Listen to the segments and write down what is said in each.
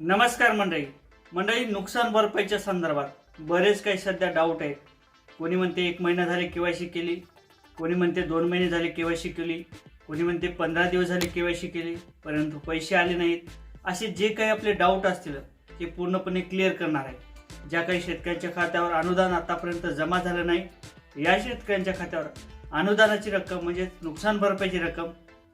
नमस्कार मंडळी. मंडळी नुकसान भरपाईच्या संदर्भात बरेच काही सध्या डाऊट आहे. कोणी म्हणते एक महिना झाले केवायसी केली कोणी म्हणते दोन महिने झाले केवायसी केली कोणी म्हणते पंधरा दिवस झाले केवायसी केली परंतु पैसे आले नाहीत. असे जे काही आपले डाऊट असतील ते पूर्णपणे क्लिअर करणार आहे. ज्या काही शेतकऱ्यांच्या खात्यावर अनुदान आतापर्यंत जमा झालं नाही या शेतकऱ्यांच्या खात्यावर अनुदानाची रक्कम म्हणजेच नुकसान भरपाईची रक्कम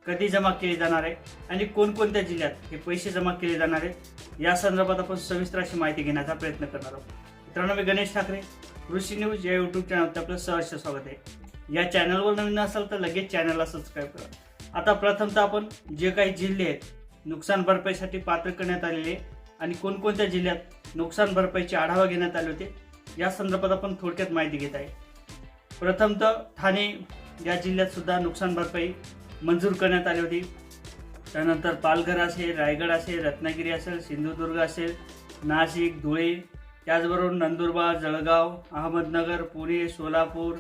कधी जमा केली जाणार आहे आणि कोणकोणत्या जिल्ह्यात हे पैसे जमा केले जाणार आहेत या संदर्भात आपण सविस्तर अशी माहिती घेण्याचा प्रयत्न करणार आहोत. मित्रांनो मी गणेश ठाकरे कृषी न्यूज या यूट्यूब चॅनलवरती आपलं सहर्ष स्वागत आहे. या चॅनलवर नवीन असाल तर लगेच चॅनलला सबस्क्राईब करा. आता प्रथमतः आपण जे काही जिल्हे आहेत नुकसान भरपाईसाठी पात्र करण्यात आलेले आणि कोणकोणत्या जिल्ह्यात नुकसान भरपाईचे आढावा घेण्यात आले होते या संदर्भात आपण थोडक्यात माहिती घेत आहे. प्रथमतः ठाणे या जिल्ह्यात सुद्धा नुकसान भरपाई मंजूर करण्यात आली होती. त्यानंतर पालघर असेल रायगड असेल रत्नागिरी असेल सिंधुदुर्ग असेल नाशिक धुळे त्याचबरोबर नंदुरबार जळगाव अहमदनगर पुणे सोलापूर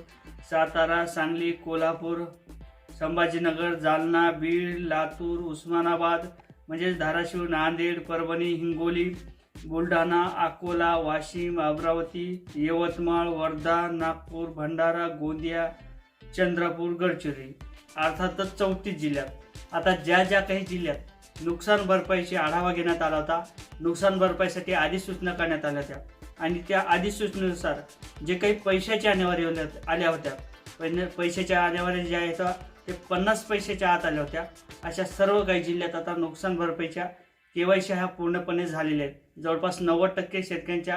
सातारा सांगली कोल्हापूर संभाजीनगर जालना बीड लातूर उस्मानाबाद म्हणजेच धाराशिव नांदेड परभणी हिंगोली बुलढाणा अकोला वाशिम अमरावती यवतमाळ वर्धा नागपूर भंडारा गोंदिया चंद्रपूर गडचिरोली. अर्थातच चौतीस जिल्ह्यात. आता ज्या ज्या काही जिल्ह्यात नुकसान भरपाईची आढावा घेण्यात आला होता नुकसान भरपाईसाठी अधिसूचना करण्यात आल्या होत्या. आणि त्या अधिसूचनेनुसार जे काही पैशाच्या अनिवार्य होल्या- आल्या होत्या पै- पैशाच्या अनिवार्य ज्या आहेत ते पन्नास पैशाच्या आत आल्या होत्या. अशा सर्व काही जिल्ह्यात आता नुकसान भरपाईच्या केवायसी ह्या पूर्णपणे झालेल्या आहेत. जवळपास नव्वद टक्के शेतकऱ्यांच्या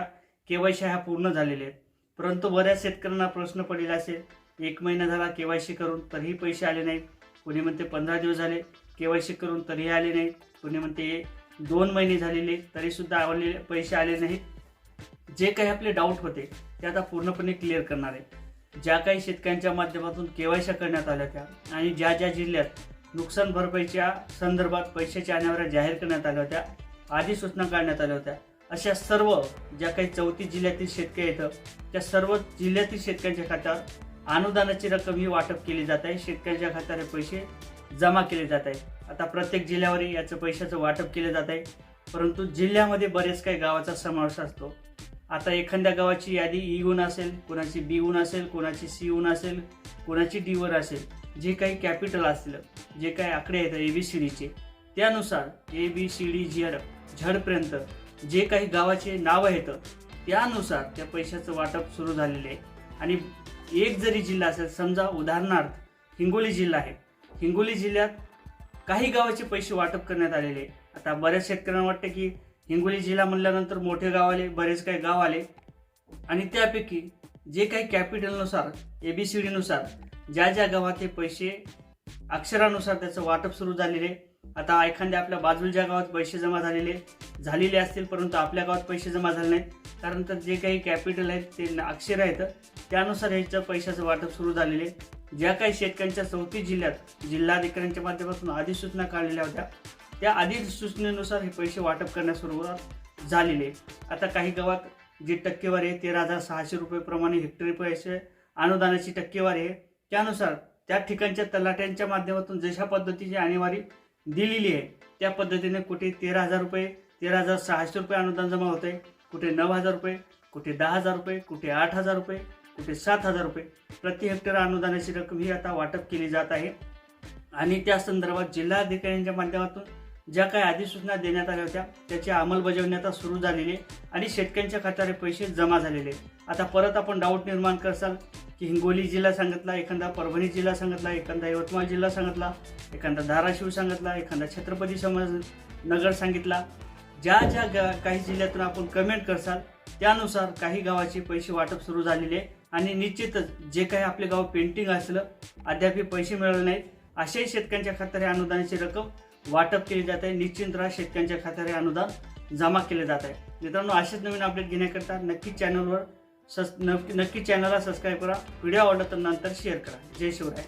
केवायसी ह्या पूर्ण झालेल्या आहेत. परंतु बऱ्याच शेतकऱ्यांना प्रश्न पडलेला असेल एक महिना झाला के वाय सी करून तरीही पैसे आले नाहीत. कोणी म्हणते पंधरा दिवस झाले के वाय सी करून तरीही आले नाहीत. कोणी म्हणते दोन महिने झालेले तरीसुद्धा आले पैसे आले नाहीत. जे काही आपले डाऊट होते ते आता पूर्णपणे क्लिअर करणार आहे ज्या काही शेतकऱ्यांच्या माध्यमातून केवायसी करण्यात आल्या त्या आणि ज्या ज्या जिल्ह्यात नुकसान भरपाईच्या संदर्भात पैशाच्या अनावऱ्या जाहीर करण्यात आल्या होत्या आधी सूचना काढण्यात आल्या होत्या अशा सर्व ज्या काही चौतीस जिल्ह्यातील शेतकरी आहेत त्या सर्व जिल्ह्यातील शेतकऱ्यांच्या खात्यावर अनुदानाची रक्कम ही वाटप केली जात आहे. शेतकऱ्यांच्या खात्यावर हे पैसे जमा केले जात आहे आता प्रत्येक जिल्ह्यावर याचं पैशाचं वाटप केलं जात आहे. परंतु जिल्ह्यामध्ये बरेच काही गावाचा समावेश असतो. आता एखाद्या गावाची यादी ई गुण असेल कोणाची बी गुण असेल कोणाची सी गुण असेल कोणाची डी वर असेल जे काही कॅपिटल असतील जे काही आकडे आहेत ए बी सी डीचे त्यानुसार A B C D Z झडपर्यंत जे काही गावाचे नाव आहेत त्यानुसार त्या पैशाचं वाटप सुरू झालेले आहे. आणि एक जरी जिल्हा असेल समजा उदाहरणार्थ हिंगोली जिल्हा आहे. हिंगोली जिल्ह्यात काही गावाचे पैसे वाटप करण्यात आलेले आता बऱ्याच शेतकऱ्यांना वाटतं की हिंगोली जिल्हा म्हणल्यानंतर मोठे गाव आले बरेच काही गाव आले. आणि त्यापैकी जे काही कॅपिटलनुसार ए बी सी डीनुसार ज्या ज्या गावात हे पैसे अक्षरानुसार त्याचं वाटप सुरू झालेले आहे. आता एखाद्या आपल्या बाजूच्या गावात पैसे जमा झालेले झालेले असतील परंतु आपल्या गावात पैसे जमा झाले नाहीत कारण तर जे काही कॅपिटल आहेत ते अक्षर आहेत. त्यानुसार ह्याच्या पैशाचं वाटप सुरू झालेले आहे. ज्या काही शेतकऱ्यांच्या चौतीस जिल्ह्यात जिल्हाधिकाऱ्यांच्या माध्यमातून अधिसूचना काढलेल्या होत्या त्या अधिसूचनेनुसार हे पैसे वाटप करण्यास सुरुवात झालेले आहे. आता काही गावात जी टक्केवारी आहे तेरा हजार सहाशे रुपयेप्रमाणे हेक्टरी पैसे अनुदानाची टक्केवारी आहे. त्यानुसार त्या ठिकाणच्या तलाट्यांच्या माध्यमातून जशा पद्धतीची आणेवारी दिलेली आहे त्या पद्धतीने कुठे तेरा हजार रुपये तेरा हजार सहाशे रुपये अनुदान जमा होते कुठे नऊ हजार रुपये कुठे दहा हजार रुपये कुठे आठ हजार रुपये कुठे सात हजार रुपये. प्रति हेक्टर अनुदानाची रक्कम ही आता वाटप केली जात आहे. आणि त्या संदर्भात जिल्हाधिकाऱ्यांच्या माध्यमातून ज्या काही अधिसूचना देण्यात आल्या होत्या त्याची अंमलबजावणी आता सुरू झालेली आहे आणि शेतकऱ्यांच्या खात्यावर पैसे जमा झालेले आता परत आपण डाऊट निर्माण करसाल की हिंगोली जिल्हा सांगितला एखादा परभणी जिल्हा सांगितला एखादा यवतमाळ जिल्हा सांगितला एखादा धाराशिव सांगितला एखादा छत्रपती समज नगर सांगितला. ज्या ज्या गा काही जिल्ह्यातून आपण कमेंट करसाल त्यानुसार काही गावाचे पैसे वाटप सुरू झालेले आहे. आणि निश्चितच जे काही आपले गाव पेंटिंग असलं अद्याप पैसे मिळाले नाहीत अशाही शेतकऱ्यांच्या खात्यावर हे अनुदानाची रक्कम वाटप केली जात आहे. निश्चित राहा शेतकऱ्यांच्या खात्यावर हे अनुदान जमा केले जात आहे. मित्रांनो असेच नवीन अपडेट घेण्याकरता नक्की चॅनलवर सस नक्की चॅनलला सबस्क्राईब करा. व्हिडिओ आवडला तर नंतर शेअर करा. जय शिवराय.